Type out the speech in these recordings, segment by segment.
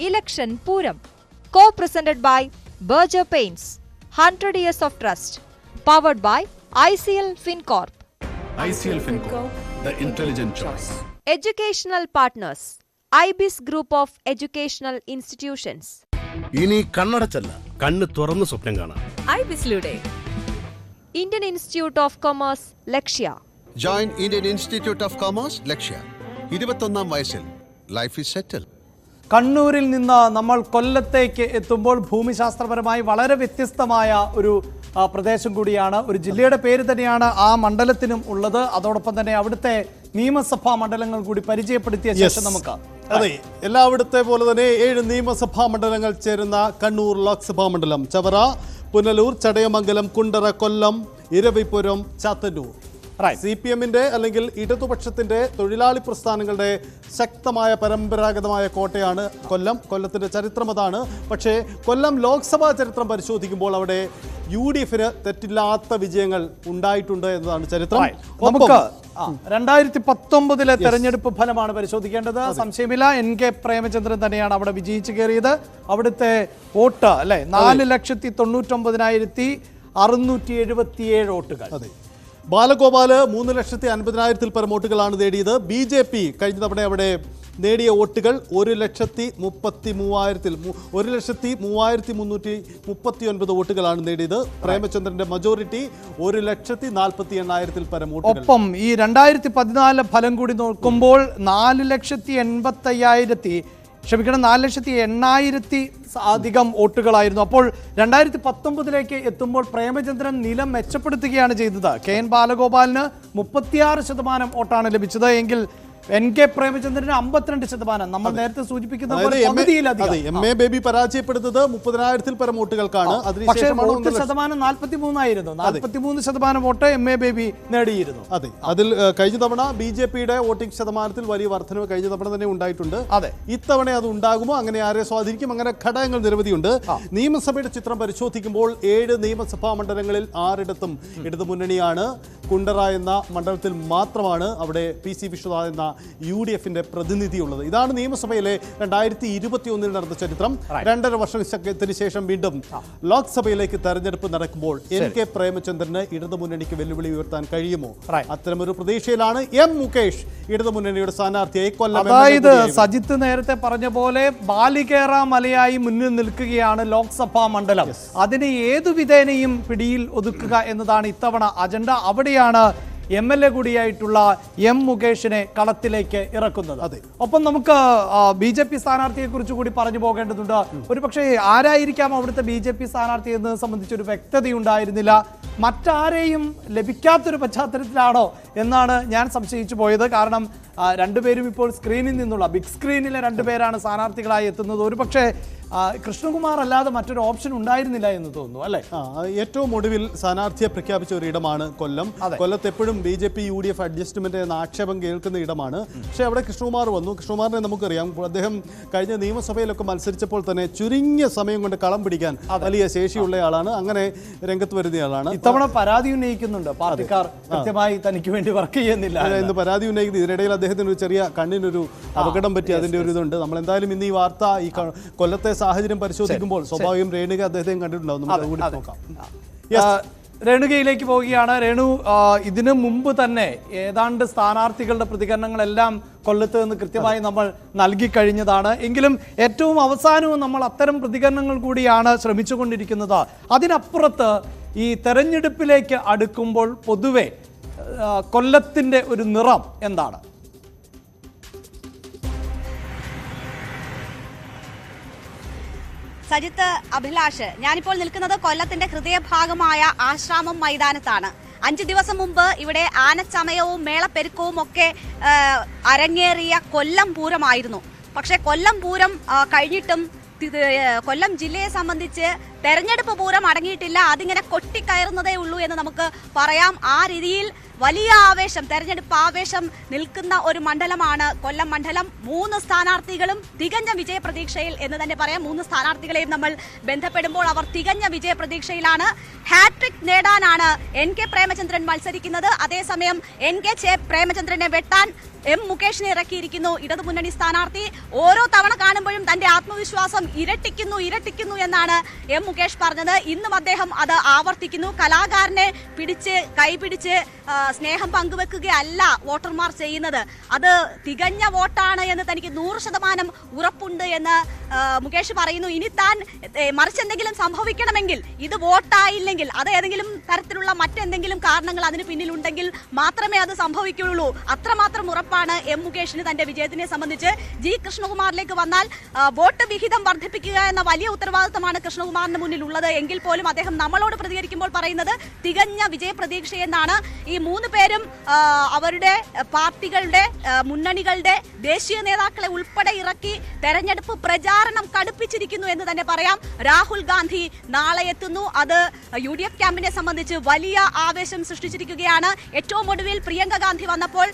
Election Puram. Co presented by Berger Paints. 100 Years of Trust. Powered by ICL FinCorp. ICL FinCorp, the intelligent choice. Educational Partners. IBIS Group of Educational Institutions. ഇനി കണ്ണടച്ചല്ല കണ്ണ് തുറന്ന് സ്വപ്നം കാണാം ഐബിസിലൂടെ Indian Institute of Commerce, Lakshya. Join Indian institute of commerce Lakshya ഇരുപത്തൊന്നാം വയസ്സിൽ life is സെറ്റിൽ കണ്ണൂരിൽ നിന്ന് നമ്മൾ കൊല്ലത്തേക്ക് എത്തുമ്പോൾ ഭൂമിശാസ്ത്രപരമായി വളരെ വ്യത്യസ്തമായ ഒരു പ്രദേശം കൂടിയാണ്. ഒരു ജില്ലയുടെ പേര് തന്നെയാണ് ആ മണ്ഡലത്തിനും ഉള്ളത്. അതോടൊപ്പം തന്നെ അവിടുത്തെ നിയമസഭാ മണ്ഡലങ്ങൾ കൂടി പരിചയപ്പെടുത്തിയ ശേഷം നമുക്ക് അതെ എല്ലാവിടത്തെ പോലെ തന്നെ ഏഴ് നിയമസഭാ മണ്ഡലങ്ങൾ ചേരുന്ന കണ്ണൂർ ലോക്സഭാ മണ്ഡലം. ചവറ പുനലൂർ ചടയമംഗലം കുണ്ടറ കൊല്ലം ഇരവിപുരം ചാത്തന്നൂർ. സി പി എമ്മിന്റെ അല്ലെങ്കിൽ ഇടതുപക്ഷത്തിന്റെ തൊഴിലാളി പ്രസ്ഥാനങ്ങളുടെ ശക്തമായ പരമ്പരാഗതമായ കോട്ടയാണ് കൊല്ലം. കൊല്ലത്തിന്റെ ചരിത്രം അതാണ്. പക്ഷേ കൊല്ലം ലോക്സഭാ ചരിത്രം പരിശോധിക്കുമ്പോൾ അവിടെ യു ഡി എഫിന് തെറ്റില്ലാത്ത വിജയങ്ങൾ ഉണ്ടായിട്ടുണ്ട് എന്നതാണ് ചരിത്രം. നമുക്ക് രണ്ടായിരത്തി പത്തൊമ്പതിലെ തെരഞ്ഞെടുപ്പ് ഫലമാണ് പരിശോധിക്കേണ്ടത്. സംശയമില്ല. എൻ കെ പ്രേമചന്ദ്രൻ തന്നെയാണ് അവിടെ വിജയിച്ചു കയറിയത്. അവിടുത്തെ വോട്ട് അല്ലെ? നാല് ലക്ഷത്തി തൊണ്ണൂറ്റൊമ്പതിനായിരത്തി അറുന്നൂറ്റി എഴുപത്തിയേഴ് വോട്ടുകൾ. അതെ. ബാലഗോപാൽ മൂന്ന് ലക്ഷത്തി അൻപതിനായിരത്തിൽ പരം വോട്ടുകളാണ് നേടിയത്. ബി ജെ പി കഴിഞ്ഞ തവണ അവിടെ നേടിയ വോട്ടുകൾ ഒരു ലക്ഷത്തി മുപ്പത്തി മൂവായിരത്തിൽ ഒരു ലക്ഷത്തി മൂവായിരത്തി മുന്നൂറ്റി മുപ്പത്തി ഒൻപത് വോട്ടുകളാണ് നേടിയത്. പ്രേമചന്ദ്രന്റെ മജോറിറ്റി ഒരു ലക്ഷത്തി നാൽപ്പത്തി എണ്ണായിരത്തിൽ പരം വോട്ടുകൾ. ഒപ്പം ഈ രണ്ടായിരത്തി പതിനാല് ഫലം കൂടി നോക്കുമ്പോൾ നാല് ലക്ഷത്തി എൺപത്തി ക്ഷമിക്കണം നാല് ലക്ഷത്തി എണ്ണായിരത്തി അധികം വോട്ടുകളായിരുന്നു. അപ്പോൾ രണ്ടായിരത്തി പത്തൊമ്പതിലേക്ക് എത്തുമ്പോൾ പ്രേമചന്ദ്രൻ നിലം മെച്ചപ്പെടുത്തുകയാണ് ചെയ്തത്. കെ എൻ ബാലഗോപാലിന് മുപ്പത്തിയാറ് ശതമാനം വോട്ടാണ് ലഭിച്ചത്. എങ്കിൽ എൻ കെ പ്രേമചന്ദ്രന് അമ്പത്തിരണ്ട് ശതമാനം. നമ്മൾ നേരത്തെ സൂചിപ്പിക്കുന്ന എം ബേബി പരാജയപ്പെടുന്നത് മുപ്പതിനായിരത്തിൽ പരം വോട്ടുകൾക്കാണ്. പക്ഷേ വോട്ട് ശതമാനം നാൽപ്പത്തി മൂന്നായിരുന്നു നാൽപ്പത്തി മൂന്ന് ശതമാനം വോട്ട് എം എ ബേബി നേടിയിരുന്നു. അതെ. അതിൽ കഴിഞ്ഞ തവണ ബി ജെ പിയുടെ വോട്ടിംഗ് ശതമാനത്തിൽ വലിയ വർധനവ് കഴിഞ്ഞ തവണ തന്നെ ഉണ്ടായിട്ടുണ്ട്. അതെ. ഇത്തവണ അത് ഉണ്ടാകുമോ? അങ്ങനെ ആരെ സ്വാധീനിക്കും? അങ്ങനെ ഘടകങ്ങൾ നിരവധിയുണ്ട്. നിയമസഭയുടെ ചിത്രം പരിശോധിക്കുമ്പോൾ ഏഴ് നിയമസഭാ മണ്ഡലങ്ങളിൽ ആറിടത്തും ഇടതുമുന്നണിയാണ്. കുണ്ടറ എന്ന മണ്ഡലത്തിൽ മാത്രമാണ് അവിടെ പി സി വിശ്വനാഥ് എന്ന യു ഡി എഫിന്റെ പ്രതിനിധിയുള്ളത്. ഇതാണ് നിയമസഭയിലെ രണ്ടായിരത്തി ഇരുപത്തി ഒന്നിൽ നടന്ന ചരിത്രം. രണ്ടര വർഷത്തിന് ശേഷം വീണ്ടും ലോക്സഭയിലേക്ക് തെരഞ്ഞെടുപ്പ് നടക്കുമ്പോൾ എൻ കെ പ്രേമചന്ദ്രന് ഇടതുമുന്നണിക്ക് വെല്ലുവിളി ഉയർത്താൻ കഴിയുമോ. അത്തരമൊരു പ്രതീക്ഷയിലാണ് എം മുകേഷ് ഇടതുമുന്നണിയുടെ സ്ഥാനാർത്ഥിയായി കൊല്ലം അതായത് സജിത്ത് നേരത്തെ പറഞ്ഞ പോലെ ബാലികേറ മലയായി മുന്നിൽ നിൽക്കുകയാണ് ലോക്സഭാ മണ്ഡലം. അതിനെ ഏതു വിധേനയും പിടിയിൽ ഒതുക്കുക എന്നതാണ് ഇത്തവണ അജണ്ട. അവിടെയാണ് എം എൽ എ കൂടിയായിട്ടുള്ള എം മുകേഷിനെ കളത്തിലേക്ക് ഇറക്കുന്നത്. അതെ. ഒപ്പം നമുക്ക് ബി ജെ പി സ്ഥാനാർത്ഥിയെ കുറിച്ച് കൂടി പറഞ്ഞു പോകേണ്ടതുണ്ട്. ഒരു പക്ഷേ ആരായിരിക്കാം അവിടുത്തെ ബി ജെ പി സ്ഥാനാർത്ഥി എന്നത് സംബന്ധിച്ച് ഒരു വ്യക്തതയുണ്ടായിരുന്നില്ല. മറ്റാരെയും ലഭിക്കാത്തൊരു പശ്ചാത്തലത്തിലാണോ എന്നാണ് ഞാൻ സംശയിച്ചു പോയത്. കാരണം രണ്ടുപേരും ഇപ്പോൾ സ്ക്രീനിൽ നിന്നുള്ള ബിഗ് സ്ക്രീനിലെ രണ്ടുപേരാണ് സ്ഥാനാർത്ഥികളായി എത്തുന്നത്. ഒരു പക്ഷേ ആ, കൃഷ്ണകുമാർ അല്ലാതെ മറ്റൊരു ഓപ്ഷൻ ഉണ്ടായിരുന്നില്ല എന്ന് തോന്നുന്നു അല്ലേ? ആ, ഏറ്റവും ഒടുവിൽ സ്ഥാനാർത്ഥിയെ പ്രഖ്യാപിച്ച ഒരു ഇടമാണ് കൊല്ലം. കൊല്ലത്ത് എപ്പോഴും B J P U D F adjustment എന്ന ആക്ഷേപം കേൾക്കുന്ന ഇടമാണ്. പക്ഷേ അവിടെ കൃഷ്ണകുമാർ വന്നു. കൃഷ്ണകുമാറിനെ നമുക്കറിയാം. അദ്ദേഹം കഴിഞ്ഞ നിയമസഭയിലൊക്കെ മത്സരിച്ചപ്പോൾ തന്നെ ചുരുങ്ങിയ സമയം കൊണ്ട് കളം പിടിക്കാൻ വലിയ ശേഷിയുള്ള ആളാണ്. അങ്ങനെ രംഗത്ത് വരുന്നയാളാണ് ഇത്തവണ പരാതി ഉന്നയിക്കുന്നുണ്ട്. പാർട്ടിക്കാർ കൃത്യമായി തനിക്ക് വേണ്ടി വർക്ക് ചെയ്യുന്നില്ല എന്ന്. ഇന്ന് പരാതി ഉന്നയിക്കുന്നത് ഇതിനിടയിൽ അദ്ദേഹത്തിന് ഒരു ചെറിയ കണ്ണിനൊരു അപകടം പറ്റി അതിന്റെ ഒരു ഇതുണ്ട്. നമ്മൾ എന്തായാലും ഇന്ന് ഈ വാർത്ത ഈ കൊല്ലത്തെ സാഹചര്യം പരിശോധിക്കുമ്പോൾ സ്വാഭാവികം രേണുക അദ്ദേഹത്തെയും കണ്ടിട്ടുണ്ടാവും. നമുക്ക് നോക്കാം. രേണുകയിലേക്ക് പോവുകയാണ്. രേണു ഇതിനു മുമ്പ് തന്നെ ഏതാണ്ട് സ്ഥാനാർത്ഥികളുടെ പ്രതികരണങ്ങളെല്ലാം കൊല്ലത്ത് നിന്ന് കൃത്യമായി നമ്മൾ നൽകി കഴിഞ്ഞതാണ്. എങ്കിലും ഏറ്റവും അവസാനവും നമ്മൾ അത്തരം പ്രതികരണങ്ങൾ കൂടിയാണ് ശ്രമിച്ചുകൊണ്ടിരിക്കുന്നത്. അതിനപ്പുറത്ത് ഈ തെരഞ്ഞെടുപ്പിലേക്ക് അടുക്കുമ്പോൾ പൊതുവെ കൊല്ലത്തിന്റെ ഒരു നിറം എന്താണ്? സജിത്ത് അഭിലാഷ് ഞാനിപ്പോൾ നിൽക്കുന്നത് കൊല്ലത്തിന്റെ ഹൃദയഭാഗമായ ആശ്രാമം മൈതാനത്താണ്. അഞ്ചു ദിവസം മുമ്പ് ഇവിടെ ആനച്ചമയവും മേളപ്പെരുക്കവും ഒക്കെ അരങ്ങേറിയ കൊല്ലം പൂരമായിരുന്നു. പക്ഷെ കൊല്ലം പൂരം കഴിഞ്ഞിട്ടും കൊല്ലം ജില്ലയെ സംബന്ധിച്ച് തെരഞ്ഞെടുപ്പ് പൂരം അടങ്ങിയിട്ടില്ല. അതിങ്ങനെ കൊട്ടിക്കയറുന്നതേ ഉള്ളൂ എന്ന് നമുക്ക് പറയാം. ആ രീതിയിൽ വലിയ ആവേശം തെരഞ്ഞെടുപ്പ് ആവേശം നിൽക്കുന്ന ഒരു മണ്ഡലമാണ് കൊല്ലം മണ്ഡലം. മൂന്ന് സ്ഥാനാർത്ഥികളും തികഞ്ഞ വിജയപ്രതീക്ഷയിൽ എന്ന് തന്നെ പറയാം. മൂന്ന് സ്ഥാനാർത്ഥികളെയും നമ്മൾ ബന്ധപ്പെടുമ്പോൾ അവർ തികഞ്ഞ വിജയപ്രതീക്ഷയിലാണ്. ഹാട്രിക് നേടാനാണ് എൻ കെ പ്രേമചന്ദ്രൻ മത്സരിക്കുന്നത്. അതേസമയം എൻ കെ ചെ പ്രേമചന്ദ്രനെ വെട്ടാൻ എം മുകേഷിനെ ഇറക്കിയിരിക്കുന്നു ഇടതുമുന്നണി സ്ഥാനാർത്ഥി. ഓരോ തവണ കാണുമ്പോഴും തന്റെ ആത്മവിശ്വാസം ഇരട്ടിക്കുന്നു ഇരട്ടിക്കുന്നു എന്നാണ് എം മുകേഷ് പറഞ്ഞത് ഇന്നും അദ്ദേഹം അത് ആവർത്തിക്കുന്നു. കലാകാരനെ പിടിച്ച് കൈപിടിച്ച് സ്നേഹം പങ്കുവെക്കുകയല്ല വോട്ടർമാർ ചെയ്യുന്നത്. അത് തികഞ്ഞ വോട്ടാണ് എന്ന് തനിക്ക് നൂറ് ശതമാനം ഉറപ്പുണ്ട് എന്ന് മുകേഷ് പറയുന്നു. ഇനി താൻ മറിച്ചെന്തെങ്കിലും സംഭവിക്കണമെങ്കിൽ ഇത് വോട്ടായില്ലെങ്കിൽ അത് ഏതെങ്കിലും തരത്തിലുള്ള മറ്റെന്തെങ്കിലും കാരണങ്ങൾ അതിന് പിന്നിലുണ്ടെങ്കിൽ മാത്രമേ അത് സംഭവിക്കുകയുള്ളൂ. അത്രമാത്രം ഉറപ്പാണ് എം മുകേഷിന് തന്റെ വിജയത്തിനെ സംബന്ധിച്ച്. ജി കൃഷ്ണകുമാറിലേക്ക് വന്നാൽ വോട്ട് വിഹിതം വർദ്ധിപ്പിക്കുക എന്ന വലിയ ഉത്തരവാദിത്തമാണ് കൃഷ്ണകുമാറിന് മുന്നിൽ ഉള്ളത് എങ്കിൽ പോലും അദ്ദേഹം നമ്മളോട് പ്രതികരിക്കുമ്പോൾ പറയുന്നത് തികഞ്ഞ വിജയപ്രതീക്ഷയെന്നാണ്. ഈ മൂന്ന് പേരും അവരുടെ പാർട്ടികളുടെ മുന്നണികളുടെ ദേശീയ നേതാക്കളെ ഉൾപ്പെടെ ഇറക്കി തെരഞ്ഞെടുപ്പ് പ്രചാരണം കടുപ്പിച്ചിരിക്കുന്നു എന്ന് തന്നെ പറയാം. രാഹുൽ ഗാന്ധി നാളെ എത്തുന്നു. അത് യു ഡി എഫ് ക്യാമ്പിനെ സംബന്ധിച്ച് വലിയ ആവേശം സൃഷ്ടിച്ചിരിക്കുകയാണ്. ഏറ്റവും ഒടുവിൽ പ്രിയങ്ക ഗാന്ധി വന്നപ്പോൾ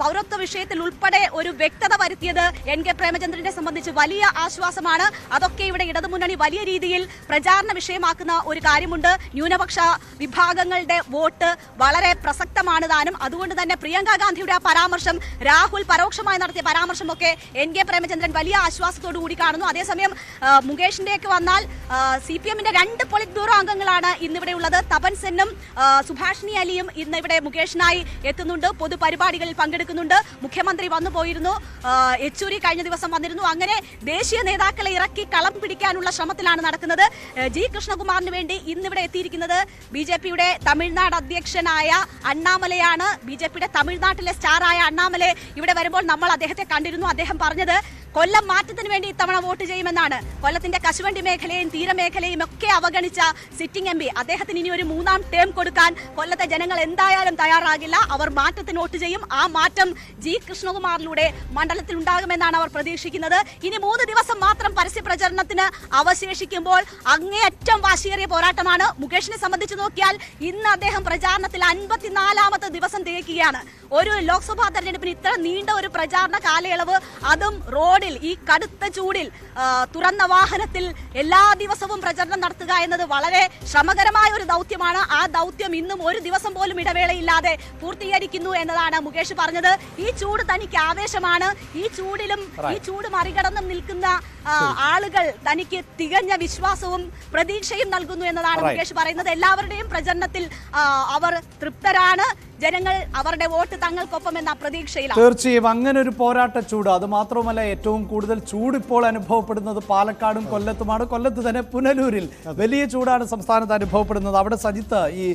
പൗരത്വ വിഷയത്തിൽ ഉൾപ്പെടെ ഒരു വ്യക്തത വരുത്തിയത് എൻ കെ പ്രേമചന്ദ്രനെ സംബന്ധിച്ച് വലിയ ആശ്വാസമാണ്. അതൊക്കെ ഇവിടെ ഇടതുമുന്നണി വലിയ രീതിയിൽ പ്രചാരണ വിഷയമാക്കുന്ന ഒരു കാര്യമുണ്ട്. ന്യൂനപക്ഷ വിഭാഗങ്ങളുടെ വോട്ട് വളരെ പ്രസക്തമാണ് താനും. അതുകൊണ്ട് തന്നെ പ്രിയങ്ക ഗാന്ധിയുടെ ആ പരാമർശം രാഹുൽ പരോക്ഷമായി നടത്തിയ പരാമർശമൊക്കെ എൻ കെ പ്രേമചന്ദ്രൻ വലിയ ആശ്വാസത്തോടു കൂടി കാണുന്നു. അതേസമയം മുകേഷിന്റെയൊക്കെ വന്നാൽ സി പി എമ്മിന്റെ രണ്ട് പൊളിറ്റ് ബ്യൂറോ അംഗങ്ങളാണ് ഇന്നിവിടെ ഉള്ളത്. തപൻ സെന്നും സുഭാഷിണി അലിയും ഇന്ന് ഇവിടെ മുകേഷിനായി എത്തുന്നുണ്ട്. പൊതുപരിപാടികളിൽ പങ്കെടുക്കുന്നുണ്ട്. മുഖ്യമന്ത്രി വന്നു പോയിരുന്നു. യെച്ചൂരി കഴിഞ്ഞ ദിവസം വന്നിരുന്നു. അങ്ങനെ ദേശീയ നേതാക്കളെ ഇറക്കി കളം പിടിക്കാനുള്ള ശ്രമത്തിലാണ് നടക്കുന്നത്. ഏ, ജി കൃഷ്ണകുമാറിന് വേണ്ടി ഇന്നിവിടെ എത്തിയിരിക്കുന്നത് ബി ജെ പിയുടെ തമിഴ്നാട് അധ്യക്ഷനായ അണ്ണാമലയാണ്. ബി ജെ പിയുടെ തമിഴ്നാട്ടിലെ സ്റ്റാറായ അണ്ണാമലെ ഇവിടെ വരുമ്പോൾ നമ്മൾ അദ്ദേഹത്തെ കണ്ടിരുന്നു. അദ്ദേഹം പറഞ്ഞത് കൊല്ലം മാറ്റത്തിന് വേണ്ടി ഇത്തവണ വോട്ട് ചെയ്യുമെന്നാണ്. കൊല്ലത്തിന്റെ കശുവണ്ടി മേഖലയും തീരമേഖലയും ഒക്കെ അവഗണിച്ച സിറ്റിംഗ് എം പി. അദ്ദേഹത്തിന് ഇനി ഒരു മൂന്നാം ടേം കൊടുക്കാൻ കൊല്ലത്തെ ജനങ്ങൾ എന്തായാലും തയ്യാറാകില്ല. അവർ മാറ്റത്തിന് വോട്ട് ചെയ്യും. ആ മാറ്റം ജി കൃഷ്ണകുമാറിലൂടെ മണ്ഡലത്തിൽ ഉണ്ടാകുമെന്നാണ് അവർ പ്രതീക്ഷിക്കുന്നത്. ഇനി മൂന്ന് ദിവസം മാത്രം പരസ്യ പ്രചരണത്തിന് അവശേഷിക്കുമ്പോൾ അങ്ങേയറ്റം വാശിയേറിയ പോരാട്ടമാണ്. മുകേഷിനെ സംബന്ധിച്ച് നോക്കിയാൽ ഇന്ന് അദ്ദേഹം പ്രചാരണത്തിൽ അൻപത്തിനാലാമത്തെ ദിവസം തികയ്ക്കുകയാണ് ഒരു ലോക്സഭാ തെരഞ്ഞെടുപ്പിന് ഇത്ര നീണ്ട ഒരു പ്രചാരണ കാലയളവ് അതും റോഡിൽ ഈ കടുത്ത ചൂടിൽ തുറന്ന വാഹനത്തിൽ എല്ലാ ദിവസവും പ്രചരണം നടത്തുക എന്നത് വളരെ ശ്രമകരമായ ഒരു ദൗത്യമാണ്. ആ ദൗത്യം ഇന്നും ഒരു ദിവസം പോലും ഇടവേളയില്ലാതെ പൂർത്തീകരിക്കുന്നു എന്നതാണ് മുകേഷ് പറഞ്ഞത്. ഈ ചൂട് തനിക്ക് ആവേശമാണ്. ഈ ചൂടിലും ഈ ചൂട് മറികടന്നും നിൽക്കുന്ന ആളുകൾ തനിക്ക് തികഞ്ഞ വിശ്വാസവും പ്രതീക്ഷയും നൽകുന്നു എന്നതാണ്. മുകേഷ് പറയുന്നത്. എല്ലാവരുടെയും പ്രചരണത്തിൽ അവർ തൃപ്തരാണ്. ജനങ്ങൾ അവരുടെ വോട്ട് തങ്ങൾക്കൊപ്പം എന്ന പ്രതീക്ഷയിലാണ്. തീർച്ചയായും അങ്ങനെ ഒരു പോരാട്ട ചൂട്. അത് മാത്രമല്ല ഏറ്റവും കൂടുതൽ ചൂട് ഇപ്പോൾ അനുഭവപ്പെടുന്നത് പാലക്കാടും കൊല്ലത്തുമാണ്. കൊല്ലത്ത് തന്നെ പുനലൂരിൽ വലിയ ചൂടാണ് സംസ്ഥാനത്ത് അനുഭവപ്പെടുന്നത്. അവിടെ സജിത്ത് ഈ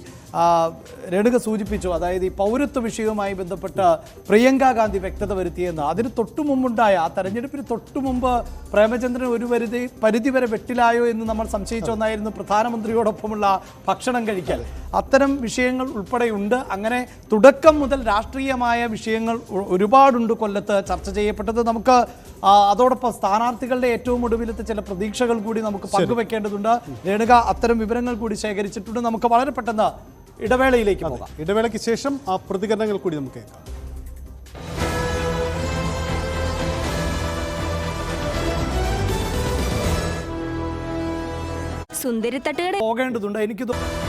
രേണുക സൂചിപ്പിച്ചു. അതായത് ഈ പൗരത്വ വിഷയവുമായി ബന്ധപ്പെട്ട് പ്രിയങ്ക ഗാന്ധി വ്യക്തത വരുത്തിയെന്ന്. അതിന് തൊട്ടു മുമ്പുണ്ടായ ആ തെരഞ്ഞെടുപ്പിന് തൊട്ടു മുമ്പ് പ്രേമചന്ദ്രൻ ഒരു പരിധി പരിധി വരെ വെട്ടിലായോ എന്ന് നമ്മൾ സംശയിച്ച ഒന്നായിരുന്നു പ്രധാനമന്ത്രിയോടൊപ്പമുള്ള ഭക്ഷണം കഴിക്കൽ. അത്തരം വിഷയങ്ങൾ ഉൾപ്പെടെയുണ്ട്. അങ്ങനെ തുടക്കം മുതൽ രാഷ്ട്രീയമായ വിഷയങ്ങൾ ഒരുപാടുണ്ട് കൊല്ലത്ത് ചർച്ച ചെയ്യപ്പെട്ടത്. നമുക്ക് അതോടൊപ്പം സ്ഥാനാർത്ഥികളുടെ ഏറ്റവും ഒടുവിലത്തെ ചില പ്രതീക്ഷകൾ കൂടി നമുക്ക് പങ്കുവെക്കേണ്ടതുണ്ട്. രേണുക അത്തരം വിവരങ്ങൾ കൂടി ശേഖരിച്ചിട്ടുണ്ട്. നമുക്ക് വളരെ പെട്ടെന്ന് ഇടവേളയിലേക്ക് പോകാം. ഇടവേളയ്ക്ക് ശേഷം ആ പ്രതികരണങ്ങൾ കൂടി നമുക്ക് കേൾക്കാം. സുന്ദരിത്തട്ടുകട പോകേണ്ടതുണ്ട്. എനിക്ക് തോ-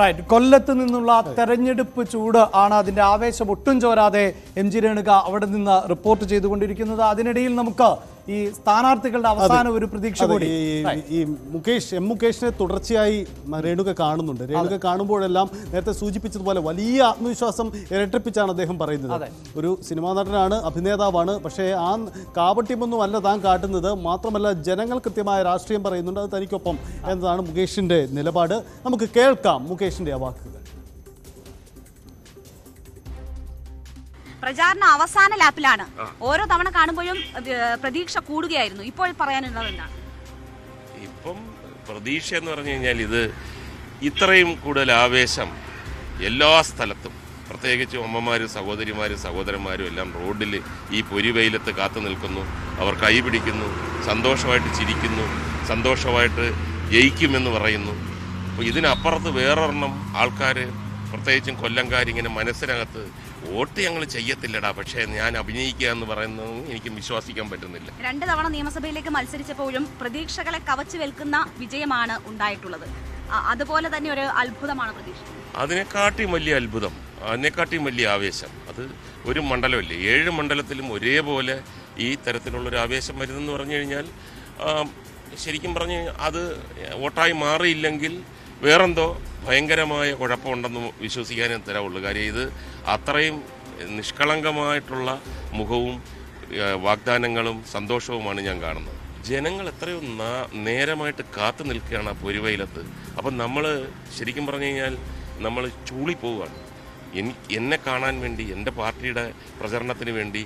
റൈറ്റ് കൊല്ലത്ത് നിന്നുള്ള തെരഞ്ഞെടുപ്പ് ചൂട് ആണ് അതിന്റെ ആവേശം ഒട്ടും ചോരാതെ എം ജി രേണുക അവിടെ നിന്ന് റിപ്പോർട്ട് ചെയ്തുകൊണ്ടിരിക്കുന്നത്. അതിനിടയിൽ നമുക്ക് ഈ സ്ഥാനാർത്ഥികളുടെ അവസാന ഒരു പ്രതീക്ഷ കൂടി. ഈ- മുകേഷ് എം മുകേഷിനെ തുടർച്ചയായി രേണുക കാണുന്നുണ്ട്. രേണുക കാണുമ്പോഴെല്ലാം നേരത്തെ സൂചിപ്പിച്ചതുപോലെ വലിയ ആത്മവിശ്വാസം ഇരട്ടിപ്പിച്ചാണ് അദ്ദേഹം പറയുന്നത്. ഒരു സിനിമാ നടനാണ് അഭിനേതാവാണ് പക്ഷേ ആ കാപട്യമൊന്നും അല്ല താൻ കാട്ടുന്നത്. മാത്രമല്ല ജനങ്ങൾ കൃത്യമായ രാഷ്ട്രീയം പറയുന്നുണ്ട്. അത് തനിക്കൊപ്പം എന്നതാണ് മുകേഷിന്റെ നിലപാട്. നമുക്ക് കേൾക്കാം മുകേഷിന്റെ ആ വാക്കുകൾ. പ്രചാരണ അവസാന ലാപ്പിലാണ്. ഓരോ തവണ കാണുമ്പോഴും പ്രതീക്ഷ കൂടുകയായിരുന്നു. ഇപ്പോൾ പറയാനുള്ളത് എന്താണ് ഇപ്പം പ്രതീക്ഷ എന്ന് പറഞ്ഞു കഴിഞ്ഞാൽ ഇത് ഇത്രയും കൂടുതൽ ആവേശം എല്ലാ സ്ഥലത്തും. പ്രത്യേകിച്ച് അമ്മമാരും സഹോദരിമാരും സഹോദരന്മാരും എല്ലാം റോഡിൽ ഈ പൊരിവെയിലത്ത് കാത്തു നിൽക്കുന്നു. അവർ കൈ പിടിക്കുന്നു സന്തോഷമായിട്ട് ചിരിക്കുന്നു സന്തോഷമായിട്ട് ജയിക്കുമെന്ന് പറയുന്നു. അപ്പോൾ ഇതിനപ്പുറത്ത് വേറൊരെണ്ണം ആൾക്കാർ പ്രത്യേകിച്ചും കൊല്ലംകാരിങ്ങനെ മനസ്സിനകത്ത് വോട്ട് ഞങ്ങൾ ചെയ്യത്തില്ലടാ പക്ഷേ ഞാൻ അഭിനയിക്കുക എന്ന് പറയുന്നത് എനിക്ക് വിശ്വസിക്കാൻ പറ്റുന്നില്ല. രണ്ട് തവണ നിയമസഭയിലേക്ക് മത്സരിച്ചപ്പോഴും പ്രതീക്ഷകളെ കവച്ചു വെൽക്കുന്ന വിജയമാണ് ഉണ്ടായിട്ടുള്ളത്. അതുപോലെ തന്നെ ഒരു അത്ഭുതമാണ് പ്രതീക്ഷ അതിനെക്കാട്ടിയും വലിയ അത്ഭുതം അതിനെക്കാട്ടിയും വലിയ ആവേശം. അത് ഒരു മണ്ഡലമല്ലേ? ഏഴ് മണ്ഡലത്തിലും ഒരേപോലെ ഈ തരത്തിലുള്ളൊരു ആവേശം വരുന്നെന്ന് പറഞ്ഞു കഴിഞ്ഞാൽ ശരിക്കും പറഞ്ഞ് അത് വോട്ടായി മാറിയില്ലെങ്കിൽ വേറെന്തോ ഭയങ്കരമായ കുഴപ്പമുണ്ടെന്ന് വിശ്വസിക്കാനേ തരാവുള്ളൂ. കാര്യം ഇത് അത്രയും നിഷ്കളങ്കമായിട്ടുള്ള മുഖവും വാഗ്ദാനങ്ങളും സന്തോഷവുമാണ് ഞാൻ കാണുന്നത്. ജനങ്ങൾ എത്രയോ നേരമായിട്ട് കാത്തു നിൽക്കുകയാണ് ആ പൊരുവയിലത്ത്. അപ്പം നമ്മൾ ശരിക്കും പറഞ്ഞു കഴിഞ്ഞാൽ നമ്മൾ ചൂളിപ്പോവുകയാണ് എനി എന്നെ കാണാൻ വേണ്ടി എന്റെ പാർട്ടിയുടെ പ്രചരണത്തിന് വേണ്ടി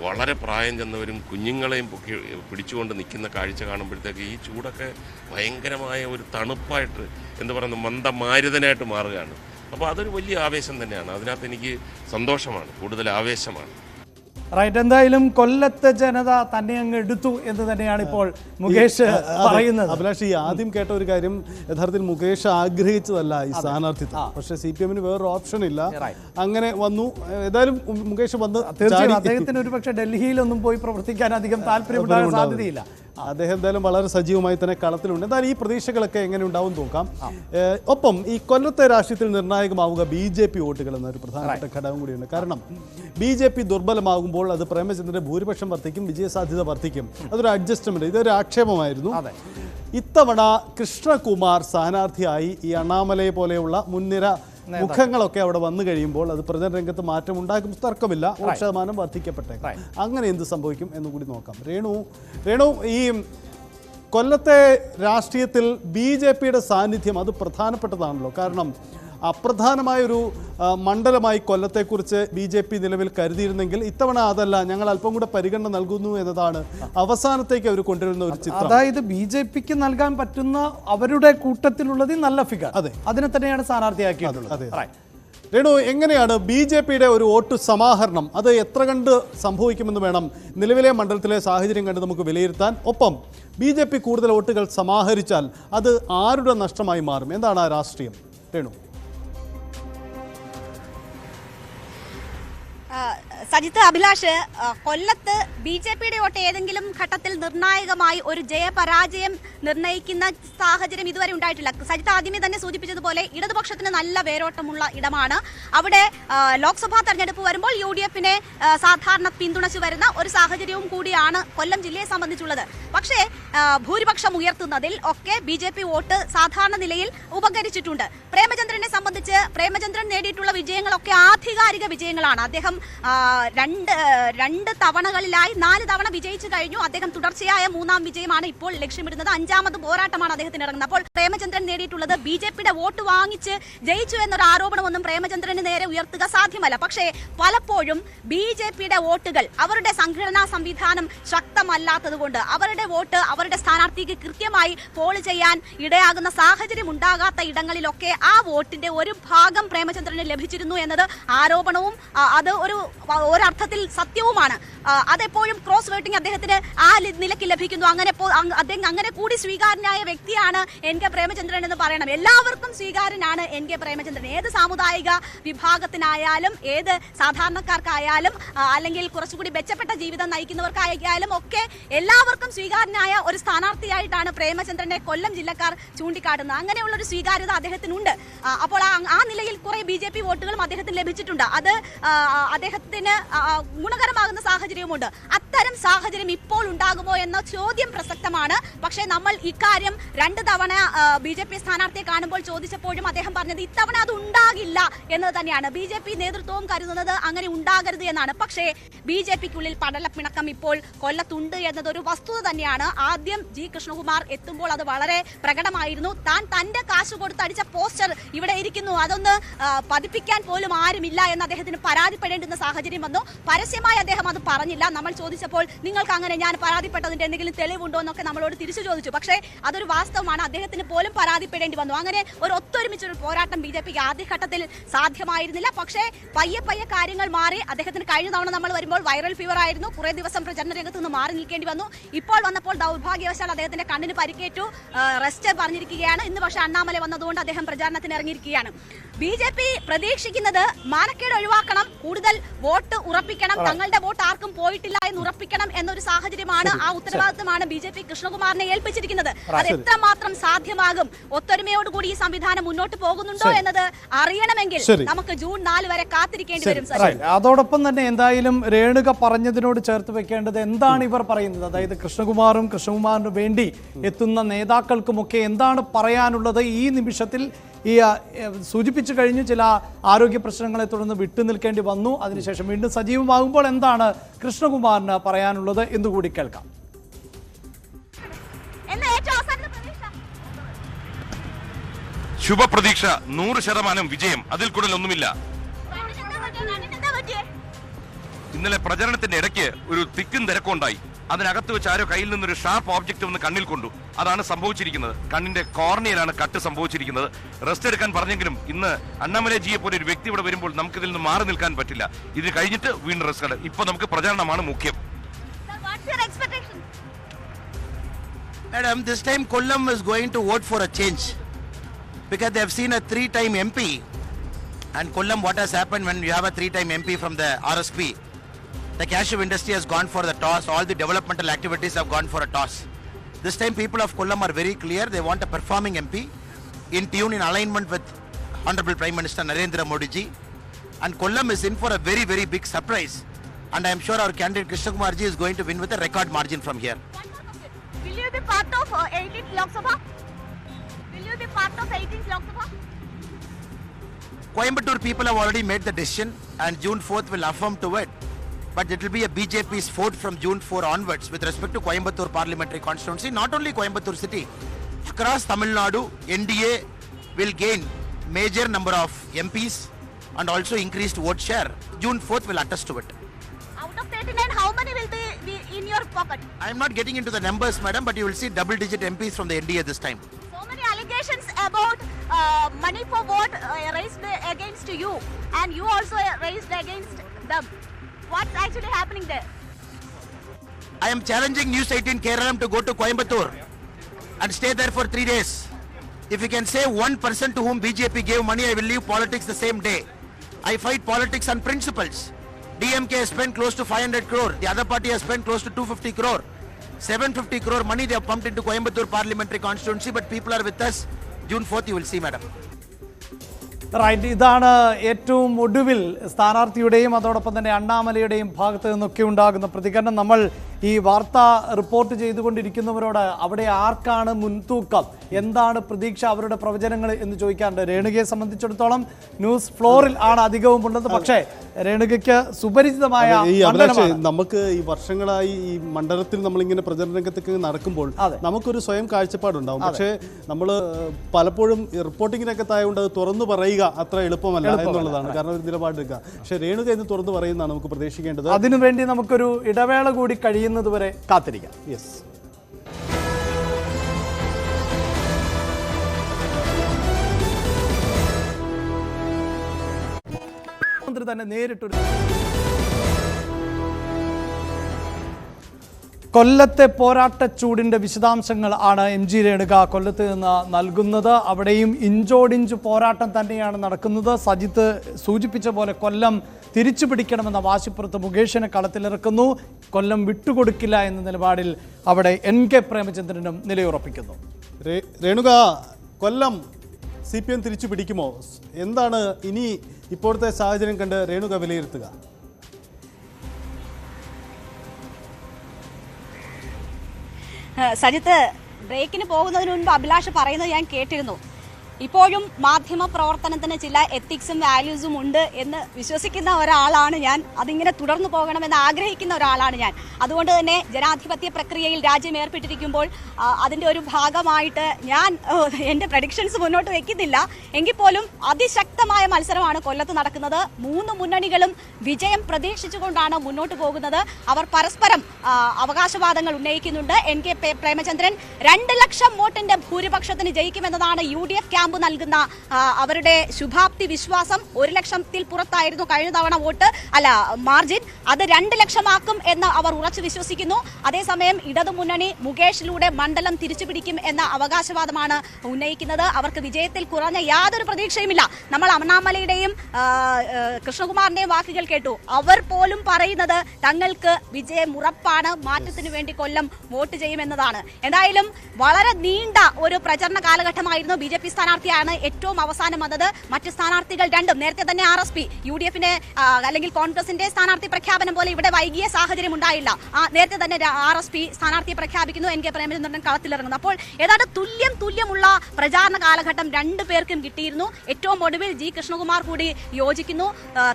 വളരെ പ്രായം ചെന്നവരും കുഞ്ഞുങ്ങളെയും പൊക്കി പിടിച്ചുകൊണ്ട് നിൽക്കുന്ന കാഴ്ച കാണുമ്പോഴത്തേക്ക് ഈ ചൂടൊക്കെ ഭയങ്കരമായ ഒരു തണുപ്പായിട്ട് എന്ന് പറയുന്നത് മന്ദമാരുതനായിട്ട് മാറുകയാണ്. അപ്പോൾ അതൊരു വലിയ ആവേശം തന്നെയാണ്. അതിനകത്ത് എനിക്ക് സന്തോഷമാണ്. കൂടുതൽ ആവേശമാണ്. റൈറ്റ് എന്തായാലും കൊല്ലത്തെ ജനത തന്നെ അങ്ങ് എടുത്തു എന്ന് തന്നെയാണ് ഇപ്പോൾ മുകേഷ് പറയുന്നത്. അഭിലാഷ് ഈ ആദ്യം കേട്ട ഒരു കാര്യം യഥാർത്ഥത്തിൽ മുകേഷ് ആഗ്രഹിച്ചതല്ല ഈ സ്ഥാനാർത്ഥിത്വം. പക്ഷേ സി പി എമ്മിന് വേറൊരു ഓപ്ഷൻ ഇല്ല. അങ്ങനെ വന്നു. ഏതായാലും മുകേഷ് വന്ന് തീർച്ചയായും അദ്ദേഹത്തിന് ഒരു പക്ഷേ ഡൽഹിയിലൊന്നും പോയി പ്രവർത്തിക്കാൻ അധികം താല്പര്യമുണ്ടാകാൻ സാധ്യതയില്ല. അദ്ദേഹം എന്തായാലും വളരെ സജീവമായി തന്നെ കളത്തിലുണ്ട്. എന്തായാലും ഈ പ്രതീക്ഷകളൊക്കെ എങ്ങനെ ഉണ്ടാവും നോക്കാം ഒപ്പം ഈ കൊല്ലത്തെ രാഷ്ട്രീയത്തിൽ നിർണായകമാവുക ബി ജെ പി വോട്ടുകൾ എന്നൊരു പ്രധാനപ്പെട്ട ഘടകം കൂടിയുണ്ട്. കാരണം ബി ജെ പി ദുർബലമാകുമ്പോൾ അത് പ്രേമചന്ദ്രന്റെ ഭൂരിപക്ഷം വർദ്ധിക്കും വിജയസാധ്യത വർദ്ധിക്കും. അതൊരു അഡ്ജസ്റ്റ്മെന്റ് ഇതൊരു ആക്ഷേപമായിരുന്നു. ഇത്തവണ കൃഷ്ണകുമാർ സ്ഥാനാർത്ഥിയായി ഈ അണ്ണാമലയെ പോലെയുള്ള മുൻനിര മുഖങ്ങളൊക്കെ അവിടെ വന്നു കഴിയുമ്പോൾ അത് പ്രചരണ രംഗത്ത് മാറ്റം ഉണ്ടാക്കും തർക്കമില്ല ഒരു ശതമാനം വർദ്ധിക്കപ്പെട്ടേക്കാം. അങ്ങനെ എന്ത് സംഭവിക്കും എന്ന് കൂടി നോക്കാം. രേണു രേണു ഈ കൊല്ലത്തെ രാഷ്ട്രീയത്തിൽ ബി ജെ പിയുടെ സാന്നിധ്യം അത് പ്രധാനപ്പെട്ടതാണല്ലോ. കാരണം അപ്രധാനമായൊരു മണ്ഡലമായി കൊല്ലത്തെക്കുറിച്ച് ബി ജെ പി നിലവിൽ കരുതിയിരുന്നെങ്കിൽ ഇത്തവണ അതല്ല ഞങ്ങൾ അല്പം കൂടെ പരിഗണന നൽകുന്നു എന്നതാണ് അവസാനത്തേക്ക് അവർ കൊണ്ടുവരുന്ന ഒരു ചിത്രം. അതായത് ബി ജെ പിക്ക് നൽകാൻ പറ്റുന്ന അവരുടെ കൂട്ടത്തിലുള്ളത് നല്ല ഫിഗർ അതെ. അതിനെ തന്നെയാണ് സ്ഥാനാർത്ഥിയാക്കിയിട്ടുള്ളത്. അതെ രേണു എങ്ങനെയാണ് ബി ജെ പിയുടെ ഒരു വോട്ട് സമാഹരണം? അത് എത്ര കണ്ട് സംഭവിക്കുമെന്ന് വേണം നിലവിലെ മണ്ഡലത്തിലെ സാഹചര്യം കണ്ട് നമുക്ക് വിലയിരുത്താൻ. ഒപ്പം ബി ജെ പി കൂടുതൽ വോട്ടുകൾ സമാഹരിച്ചാൽ അത് ആരുടെ നഷ്ടമായി മാറും? എന്താണ് ആ രാഷ്ട്രീയം? രേണു. ആ, സജിത്ത് അഭിലാഷ് കൊല്ലത്ത് ബി ജെ പിയുടെ വോട്ട് ഏതെങ്കിലും ഘട്ടത്തിൽ നിർണായകമായി ഒരു ജയപരാജയം നിർണയിക്കുന്ന സാഹചര്യം ഇതുവരെ ഉണ്ടായിട്ടില്ല. സജിത്ത് ആദ്യമേ തന്നെ സൂചിപ്പിച്ചതുപോലെ ഇടതുപക്ഷത്തിന് നല്ല വേരോട്ടമുള്ള ഇടമാണ്. അവിടെ ലോക്സഭാ തെരഞ്ഞെടുപ്പ് വരുമ്പോൾ യു ഡി എഫിനെ സാധാരണ പിന്തുണച്ചു വരുന്ന ഒരു സാഹചര്യവും കൂടിയാണ് കൊല്ലം ജില്ലയെ സംബന്ധിച്ചുള്ളത്. പക്ഷേ ഭൂരിപക്ഷം ഉയർത്തുന്നതിൽ ഒക്കെ ബി ജെ പി വോട്ട് സാധാരണ നിലയിൽ ഉപകരിച്ചിട്ടുണ്ട്. പ്രേമചന്ദ്രനെ സംബന്ധിച്ച് പ്രേമചന്ദ്രൻ നേടിയിട്ടുള്ള വിജയങ്ങളൊക്കെ ആധികാരിക വിജയങ്ങളാണ്. അദ്ദേഹം രണ്ട് രണ്ട് തവണകളിലായി നാല് തവണ വിജയിച്ചു കഴിഞ്ഞു. അദ്ദേഹം തുടർച്ചയായ മൂന്നാം വിജയമാണ് ഇപ്പോൾ ലക്ഷ്യമിടുന്നത്. അഞ്ചാമത് പോരാട്ടമാണ് അദ്ദേഹത്തിന് ഇറങ്ങുന്നത്. അപ്പോൾ പ്രേമചന്ദ്രൻ നേടിയിട്ടുള്ളത് ബി ജെ പിയുടെ വോട്ട് വാങ്ങിച്ച് ജയിച്ചു എന്നൊരു ആരോപണമൊന്നും പ്രേമചന്ദ്രന് നേരെ ഉയർത്തുക സാധ്യമല്ല. പക്ഷേ പലപ്പോഴും ബി ജെ പിയുടെ വോട്ടുകൾ അവരുടെ സംഘടനാ സംവിധാനം ശക്തമല്ലാത്തതുകൊണ്ട് അവരുടെ വോട്ട് അവരുടെ സ്ഥാനാർത്ഥിക്ക് കൃത്യമായി പോൾ ചെയ്യാൻ ഇടയാകുന്ന സാഹചര്യം ഉണ്ടാകാത്ത ഇടങ്ങളിലൊക്കെ ആ വോട്ടിന്റെ ഒരു ഭാഗം പ്രേമചന്ദ്രന് ലഭിച്ചിരുന്നു എന്നത് ആരോപണവും അത് ഒരു ഒരർത്ഥത്തിൽ സത്യവുമാണ്. അതെപ്പോഴും ക്രോസ് വോട്ടിംഗ് അദ്ദേഹത്തിന് ആ നിലയ്ക്ക് ലഭിക്കുന്നു. അങ്ങനെ അദ്ദേഹം അങ്ങനെ കൂടി സ്വീകാരനായ വ്യക്തിയാണ് എൻ കെ പ്രേമചന്ദ്രൻ എന്ന് പറയണം. എല്ലാവർക്കും സ്വീകാരനാണ് എൻ കെ പ്രേമചന്ദ്രൻ. ഏത് സാമുദായിക വിഭാഗത്തിനായാലും ഏത് സാധാരണക്കാർക്കായാലും അല്ലെങ്കിൽ കുറച്ചുകൂടി മെച്ചപ്പെട്ട ജീവിതം നയിക്കുന്നവർക്കായാലും ഒക്കെ എല്ലാവർക്കും സ്വീകാരനായ ഒരു സ്ഥാനാർത്ഥിയായിട്ടാണ് പ്രേമചന്ദ്രനെ കൊല്ലം ജില്ലക്കാർ ചൂണ്ടിക്കാട്ടുന്നത്. അങ്ങനെയുള്ള ഒരു സ്വീകാര്യത അദ്ദേഹത്തിനുണ്ട്. അപ്പോൾ ആ നിലയിൽ കുറെ ബി ജെ പി വോട്ടുകളും അദ്ദേഹത്തിന് ലഭിച്ചിട്ടുണ്ട്. അത് അദ്ദേഹത്തിന് ഗുണകരമാകുന്ന സാഹചര്യമുണ്ട് അത്തരം സാഹചര്യം ഇപ്പോൾ ഉണ്ടാകുമോ എന്ന ചോദ്യം പ്രസക്തമാണ്. പക്ഷേ നമ്മൾ ഇക്കാര്യം രണ്ട് തവണ ബി ജെ പി സ്ഥാനാർത്ഥിയെ കാണുമ്പോൾ ചോദിച്ചപ്പോഴും അദ്ദേഹം പറഞ്ഞത് ഇത്തവണ അത് ഉണ്ടാകില്ല എന്നത് തന്നെയാണ്. ബി ജെ പി നേതൃത്വവും കരുതുന്നത് അങ്ങനെ ഉണ്ടാകരുത് എന്നാണ്. പക്ഷേ ബി ജെ പിക്കുള്ളിൽ പടലപ്പിണക്കം ഇപ്പോൾ കൊല്ലത്തുണ്ട് എന്നത് ഒരു വസ്തുത തന്നെയാണ്. ആദ്യം ജി കൃഷ്ണകുമാർ എത്തുമ്പോൾ അത് വളരെ പ്രകടമായിരുന്നു. താൻ തന്റെ കാശ് കൊടുത്തടിച്ച പോസ്റ്റർ ഇവിടെ ഇരിക്കുന്നു. അതൊന്ന് പതിപ്പിക്കാൻ പോലും ആരുമില്ല എന്ന് അദ്ദേഹത്തിന് പരാതിപ്പെടേണ്ടുന്ന സാഹചര്യം വന്നു. പരസ്യമായി അദ്ദേഹം അത് പറഞ്ഞില്ല. നമ്മൾ ചോദിച്ചപ്പോൾ നിങ്ങൾക്ക് അങ്ങനെ ഞാൻ പരാതിപ്പെട്ടതിന്റെ എന്തെങ്കിലും തെളിവുണ്ടോ എന്നൊക്കെ നമ്മളോട് തിരിച്ചു ചോദിച്ചു. പക്ഷേ അതൊരു വാസ്തവമാണ്. അദ്ദേഹത്തിന് പോലും പരാതിപ്പെടേണ്ടി വന്നു. അങ്ങനെ ഒരു ഒത്തൊരുമിച്ചൊരു പോരാട്ടം ബി ജെ പിക്ക് ആദ്യഘട്ടത്തിൽ സാധ്യമായിരുന്നില്ല. പക്ഷേ പയ്യെ പയ്യെ കാര്യങ്ങൾ മാറി അദ്ദേഹത്തിന് കഴിഞ്ഞ തവണ നമ്മൾ വരുമ്പോൾ വൈറൽ ഫീവർ ആയിരുന്നു. കുറെ ദിവസം പ്രചരണ രംഗത്ത് നിന്ന് മാറി നിൽക്കേണ്ടി വന്നു. ഇപ്പോൾ വന്നപ്പോൾ ദൗർഭാഗ്യവശാൽ അദ്ദേഹത്തിന്റെ കണ്ണിന് പരിക്കേറ്റു. റെസ്റ്റ് പറഞ്ഞിരിക്കുകയാണ്. ഇന്ന് പക്ഷേ അണ്ണാമല വന്നതുകൊണ്ട് അദ്ദേഹം പ്രചാരണത്തിന് ഇറങ്ങിയിരിക്കുകയാണ് ബി ജെ പി പ്രതീക്ഷിക്കുന്നത് മാനക്കേട് ഒഴിവാക്കണം. കൂടുതൽ വോട്ട് ഉറപ്പിക്കണം. തങ്ങളുടെ വോട്ട് ആർക്കും പോയിട്ടില്ല എന്ന് ഉറപ്പിക്കണം എന്നൊരു സാഹചര്യമാണ് ആ ഉത്തരവാദിത്തമാണ് ബി ജെ പി കൃഷ്ണകുമാറിനെ ഏൽപ്പിച്ചിരിക്കുന്നത്. അത് എത്രമാത്രം സാധ്യമാകും? ഒത്തൊരുമയോടുകൂടി ഈ സംവിധാനം മുന്നോട്ട് പോകുന്നുണ്ടോ എന്നത് അറിയണമെങ്കിൽ നമുക്ക് ജൂൺ നാല് വരെ കാത്തിരിക്കേണ്ടി വരും അതോടൊപ്പം തന്നെ എന്തായാലും രേണുക പറഞ്ഞതിനോട് ചേർത്ത് വെക്കേണ്ടത് എന്താണ് ഇവർ പറയുന്നത്? അതായത് കൃഷ്ണകുമാറും കൃഷ്ണകുമാറിന് വേണ്ടി എത്തുന്ന നേതാക്കൾക്കുമൊക്കെ എന്താണ് പറയാനുള്ളത് ഈ നിമിഷത്തിൽ? ഈ സൂചിപ്പിച്ചു കഴിഞ്ഞു ചില ആരോഗ്യ പ്രശ്നങ്ങളെ തുടർന്ന് വിട്ടുനിൽക്കേണ്ടി വന്നു. അതിനുശേഷം വീണ്ടും സജീവമാകുമ്പോൾ എന്താണ് കൃഷ്ണകുമാറിന് പറയാനുള്ളത് എന്നുകൂടി കേൾക്കാം. ശുഭപ്രതീക്ഷ. നൂറ് ശതമാനം വിജയം. അതിൽ കൂടുതൽ ഒന്നുമില്ല? ഇന്നലെ പ്രചരണത്തിന്റെ ഇടയ്ക്ക് ഒരു തിക്കും തിരക്കും ഉണ്ടായി. അതിനകത്ത് വെച്ച് ആരോ കയ്യിൽ നിന്നൊരു ഷാർപ്പ് ഓബ്ജക്റ്റ് ഒന്ന് കണ്ണിൽ കൊണ്ടു. അതാണ് സംഭവിച്ചിരിക്കുന്നത്. കണ്ണിന്റെ കോർണിയിലാണ് കട്ട് സംഭവിച്ചിരിക്കുന്നത്. റെസ്റ്റ് എടുക്കാൻ പറഞ്ഞെങ്കിലും ഇന്ന് അണ്ണാമലജിയെ പോലെ ഒരു വ്യക്തി ഇവിടെ വരുമ്പോൾ നമുക്ക് ഇതിൽ നിന്ന് മാറി നിൽക്കാൻ പറ്റില്ല. ഇത് കഴിഞ്ഞിട്ട് വീണ്ടും റെസ്റ്റ് എടുക്കാം. ഇപ്പൊ നമുക്ക് പ്രചാരണമാണ് മുഖ്യം. Madam this time Kollam Madam, this time Kollam is going to vote for a change. Because they have seen a three time MP. And Kollam, what has happened when you have a three time MP from the RSP? The cashew industry has gone for the toss, all the developmental activities have gone for a toss. This time, people of Kollam are very clear they want a performing MP in tune, in alignment with Honorable Prime Minister Narendra Modi ji. And Kollam is in for a very, very big surprise. And I am sure our candidate Krishna Kumar ji is going to win with a record margin from here. Will you be part of uh, 18th Lok Sabha? Will you be part of 18th Lok Sabha? Coimbatore people have already made the decision and June 4th will affirm to it. But it will be a BJP's vote from June 4 onwards with respect to Coimbatore parliamentary constituency. Not only Coimbatore city, across Tamil Nadu, NDA will gain major number of MPs and also increased vote share. June 4th will attest to it. Out of 39, how many will be, be in your pocket? I am not getting into the numbers, madam, but you will see double digit MPs from the NDA this time. So many allegations about uh, money for vote uh, raised against you, and you also raised against them. What's actually happening there? I am challenging News 18 Kerala to go to Coimbatore and stay there for three days. If you can say one person to whom BJP gave money, I will leave politics the same day. I fight politics on principles. DMK has spent close to 500 crore. The other party has spent close to 250 crore. 750 crore money they have pumped into Coimbatore parliamentary constituency, but people are with us. June 4th, you will see, madam. Right ഇതാണ് ഏറ്റവും ഒടുവിൽ സ്ഥാനാർത്ഥിയുടെയും അതോടൊപ്പം തന്നെ അണ്ണാമലയുടെയും ഭാഗത്ത് നിന്നൊക്കെ ഉണ്ടാകുന്ന പ്രതികരണം. നമ്മൾ ഈ വാർത്ത റിപ്പോർട്ട് ചെയ്തുകൊണ്ടിരിക്കുന്നവരോട് അവിടെ ആർക്കാണ് മുൻതൂക്കം? എന്താണ് പ്രതീക്ഷ അവരുടെ പ്രവചനങ്ങൾ എന്ന് ചോദിക്കാറുണ്ട്. രേണുകയെ സംബന്ധിച്ചിടത്തോളം ന്യൂസ് ഫ്ലോറിൽ ആണ് അധികവും ഉള്ളത്. പക്ഷേ രേണുകയ്ക്ക് സുപരിചിതമായ നമുക്ക് ഈ വർഷങ്ങളായി ഈ മണ്ഡലത്തിൽ നമ്മളിങ്ങനെ പ്രചരണ രംഗത്തേക്ക് നടക്കുമ്പോൾ. നമുക്കൊരു സ്വയം കാഴ്ചപ്പാടുണ്ടാവും. പക്ഷേ നമ്മൾ പലപ്പോഴും റിപ്പോർട്ടിംഗ് റിപ്പോർട്ടിങ്ങിനൊക്കെ തായതുകൊണ്ട് അത് തുറന്നു പറയുക അത്ര എളുപ്പമല്ല എന്നുള്ളതാണ് കാരണം ഒരു നിലപാടെടുക്കുക. പക്ഷേ രേണുക എന്ന് തുറന്നു പറയുന്നതാണ് നമുക്ക് പ്രതീക്ഷിക്കേണ്ടത്. അതിനുവേണ്ടി നമുക്കൊരു ഇടവേള കൂടി കഴിയുന്നത് വരെ കാത്തിരിക്കാം. യെസ് മന്ത്രി തന്നെ നേരിട്ടൊരു കൊല്ലത്തെ പോരാട്ടച്ചൂടിന്റെ വിശദാംശങ്ങൾ ആണ് എം ജി രേണുക കൊല്ലത്ത് നിന്ന് നൽകുന്നത്. അവിടെയും ഇഞ്ചോടിഞ്ച് പോരാട്ടം തന്നെയാണ് നടക്കുന്നത്. സജിത്ത് സൂചിപ്പിച്ച പോലെ കൊല്ലം തിരിച്ചു പിടിക്കണമെന്ന വാശിപ്പുറത്ത് മുകേഷിനെ കളത്തിലിറക്കുന്നു. കൊല്ലം വിട്ടുകൊടുക്കില്ല എന്ന നിലപാടിൽ അവിടെ എൻ കെ പ്രേമചന്ദ്രനും നിലയുറപ്പിക്കുന്നു. Renuka Kollam C P M തിരിച്ചു പിടിക്കുമോ? എന്താണ് ഇനി ഇപ്പോഴത്തെ സാഹചര്യം കണ്ട് രേണുക വിലയിരുത്തുക? സജിത്ത് ബ്രേക്കിന് പോകുന്നതിന് മുൻപ് അഭിലാഷ് പറയുന്നത് ഞാൻ കേട്ടിരുന്നു. ഇപ്പോഴും മാധ്യമ പ്രവർത്തനത്തിന് ചില എത്തിക്സും വാല്യൂസും ഉണ്ട് എന്ന് വിശ്വസിക്കുന്ന ഒരാളാണ് ഞാൻ. അതിങ്ങനെ തുടർന്നു പോകണമെന്ന് ആഗ്രഹിക്കുന്ന ഒരാളാണ് ഞാൻ. അതുകൊണ്ട് തന്നെ ജനാധിപത്യ പ്രക്രിയയിൽ രാജ്യം ഏർപ്പെട്ടിരിക്കുമ്പോൾ അതിന്റെ ഒരു ഭാഗമായിട്ട് ഞാൻ എന്റെ പ്രഡിക്ഷൻസ് മുന്നോട്ട് വെക്കുന്നില്ല. എങ്കിൽ പോലും അതിശക്തമായ മത്സരമാണ് കൊല്ലത്ത് നടക്കുന്നത്. മൂന്ന് മുന്നണികളും വിജയം പ്രതീക്ഷിച്ചുകൊണ്ടാണ് മുന്നോട്ട് പോകുന്നത്. അവർ പരസ്പരം അവകാശവാദങ്ങൾ ഉന്നയിക്കുന്നുണ്ട്. എൻ കെ പ്രേമചന്ദ്രൻ രണ്ട് ലക്ഷം വോട്ടിന്റെ ഭൂരിപക്ഷത്തിന് ജയിക്കുമെന്നതാണ് യു ഡി എഫ് ക്യാമ്പ് നൽകുന്ന അവരുടെ ശുഭാപ്തി വിശ്വാസം ഒരു ലക്ഷത്തിൽ പുറത്തായിരുന്നു കഴിഞ്ഞ തവണ വോട്ട്. അല്ല മാർജിൻ അത് രണ്ട് ലക്ഷമാക്കും എന്ന് അവർ ഉറച്ചു വിശ്വസിക്കുന്നു. അതേസമയം ഇടതുമുന്നണി മുകേഷിലൂടെ മണ്ഡലം തിരിച്ചുപിടിക്കും എന്ന അവകാശവാദമാണ് ഉന്നയിക്കുന്നത്. അവർക്ക് വിജയത്തിൽ കുറഞ്ഞ യാതൊരു പ്രതീക്ഷയുമില്ല. നമ്മൾ അമണാമലയുടെയും കൃഷ്ണകുമാറിന്റെയും വാക്കുകൾ കേട്ടു. അവർ പോലും പറയുന്നത് തങ്ങൾക്ക് വിജയം ഉറപ്പാണ് മാറ്റത്തിന് വേണ്ടി കൊല്ലം വോട്ട് ചെയ്യുമെന്നതാണ്. എന്തായാലും വളരെ നീണ്ട ഒരു പ്രചരണ കാലഘട്ടമായിരുന്നു ബി ജെ പി സ്ഥാനാർത്ഥിയാണ് ഏറ്റവും അവസാനം വന്നത്. മറ്റ് സ്ഥാനാർത്ഥികൾ രണ്ടും. നേരത്തെ തന്നെ R S P U D എഫിന്റെ അല്ലെങ്കിൽ കോൺഗ്രസിന്റെ സ്ഥാനാർത്ഥി പ്രഖ്യാപനം പോലെ ഇവിടെ വൈകിയ സാഹചര്യം ഉണ്ടായില്ല. നേരത്തെ തന്നെ ആർ എസ് പി സ്ഥാനാർത്ഥിയെ പ്രഖ്യാപിക്കുന്നു. എൻ കെ പ്രേമചന്ദ്രൻ കളത്തിലിറങ്ങുന്നു. അപ്പോൾ ഏതാണ്ട് തുല്യം തുല്യമുള്ള പ്രചാരണ കാലഘട്ടം രണ്ടു പേർക്കും കിട്ടിയിരുന്നു. ഏറ്റവും ഒടുവിൽ ജി കൃഷ്ണകുമാർ കൂടി യോജിക്കുന്നു.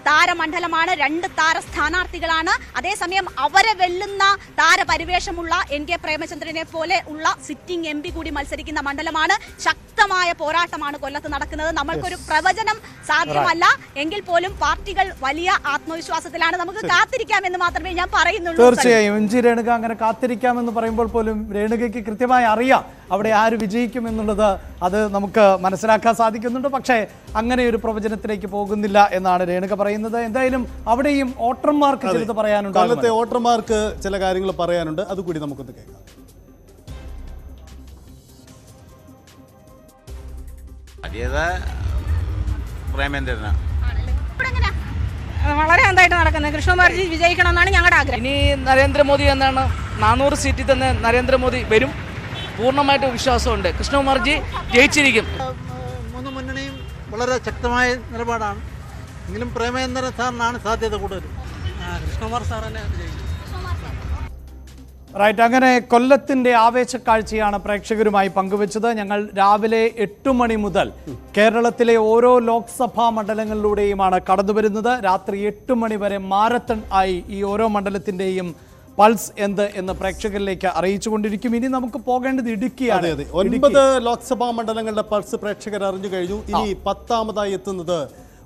താരമണ്ഡലമാണ് രണ്ട് താര സ്ഥാനാർത്ഥികളാണ്. അതേസമയം അവരെ വെല്ലുന്ന താരപരിവേഷമുള്ള എൻ കെ പ്രേമചന്ദ്രനെ പോലെ ഉള്ള സിറ്റിംഗ് എം കൂടി മത്സരിക്കുന്ന മണ്ഡലമാണ് ശക്തമായ പോരാട്ടമാണ് കൊല്ലത്ത് നടക്കുന്നത്. നമ്മൾക്കൊരു പ്രവചനം സാധ്യമല്ല. എങ്കിൽ പോലും പാർട്ടികൾ വലിയ ആത്മവിശ്വാസത്തിലാണ് നമുക്ക് കാത്തിരിക്കാമെന്ന് മാത്രമേ ഞാൻ പറയുന്നുള്ളൂ. തീർച്ചയായും. എം ജി രേണുക അങ്ങനെ കാത്തിരിക്കാമെന്ന് പറയുമ്പോൾ പോലും രേണുകയ്ക്ക് കൃത്യമായി അറിയാം അവിടെ ആര് വിജയിക്കും എന്നുള്ളത് അത് നമുക്ക് മനസ്സിലാക്കാൻ സാധിക്കുന്നുണ്ട്. പക്ഷേ അങ്ങനെ ഒരു പ്രവചനത്തിലേക്ക് പോകുന്നില്ല എന്നാണ് രേണുക പറയുന്നത്. എന്തായാലും അവിടെയും വോട്ടർമാർക്ക് ചിലത് പറയാനുണ്ട് പറയാനുണ്ടാകും വോട്ടർമാർക്ക് ചില കാര്യങ്ങൾ പറയാനുണ്ട്. അതുകൂടി നമുക്കൊന്ന് കേൾക്കാം. സാധ്യത പ്രേമേന്ദ്രനാണ് വളരെ നന്നായിട്ട് നടക്കുന്നത്. കൃഷ്ണകുമാർജി വിജയിക്കണം എന്നാണ് ഞങ്ങളുടെ ആഗ്രഹം. ഇനി നരേന്ദ്രമോദി എന്നാണ് നാനൂറ് സീറ്റിൽ തന്നെ നരേന്ദ്രമോദി വരും. പൂർണമായിട്ട് വിശ്വാസമുണ്ട്. കൃഷ്ണകുമാർജി ജയിച്ചിരിക്കും. മൂന്ന് മുന്നണിയും വളരെ ശക്തമായ നിലപാടാണ്. എങ്കിലും പ്രേമേന്ദ്രൻ സാറിനാണ് സാധ്യത കൂടുതൽ. കൃഷ്ണകുമാർ സാർ തന്നെ റൈറ്റ് അങ്ങനെ കൊല്ലത്തിന്റെ ആവേശക്കാഴ്ചയാണ് പ്രേക്ഷകരുമായി പങ്കുവച്ചത്. ഞങ്ങൾ രാവിലെ എട്ട് മണി മുതൽ കേരളത്തിലെ ഓരോ ലോക്സഭാ മണ്ഡലങ്ങളിലൂടെയുമാണ് കടന്നു വരുന്നത് രാത്രി എട്ട് മണി വരെ മാരത്തൺ ആയി ഈ ഓരോ മണ്ഡലത്തിന്റെയും പൾസ് എന്ത് എന്ന് പ്രേക്ഷകരിലേക്ക് അറിയിച്ചുകൊണ്ടിരിക്കും. ഇനി നമുക്ക് പോകേണ്ടത് ഇടുക്കിയാണ്. അതെ അതെ. ഒൻപത് ലോക്സഭാ മണ്ഡലങ്ങളുടെ പൾസ് പ്രേക്ഷകർ അറിഞ്ഞു കഴിഞ്ഞു. ഇനി പത്താമതായി എത്തുന്നത്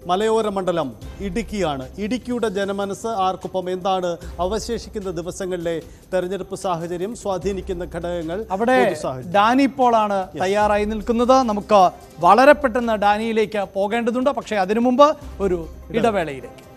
മലയോര മണ്ഡലം ഇടുക്കിയാണ്. ഇടുക്കിയുടെ ജനമനസ് ആർക്കൊപ്പം? എന്താണ് അവശേഷിക്കുന്ന ദിവസങ്ങളിലെ തെരഞ്ഞെടുപ്പ് സാഹചര്യം? സ്വാധീനിക്കുന്ന ഘടകങ്ങൾ അവിടെ ഡാനി പോളാണ് തയ്യാറായി നിൽക്കുന്നത്. നമുക്ക് വളരെ പെട്ടെന്ന് ഡാനിയിലേക്ക് പോകേണ്ടതുണ്ട്. പക്ഷേ അതിനു മുമ്പ് ഒരു ഇടവേളയിലേക്ക്.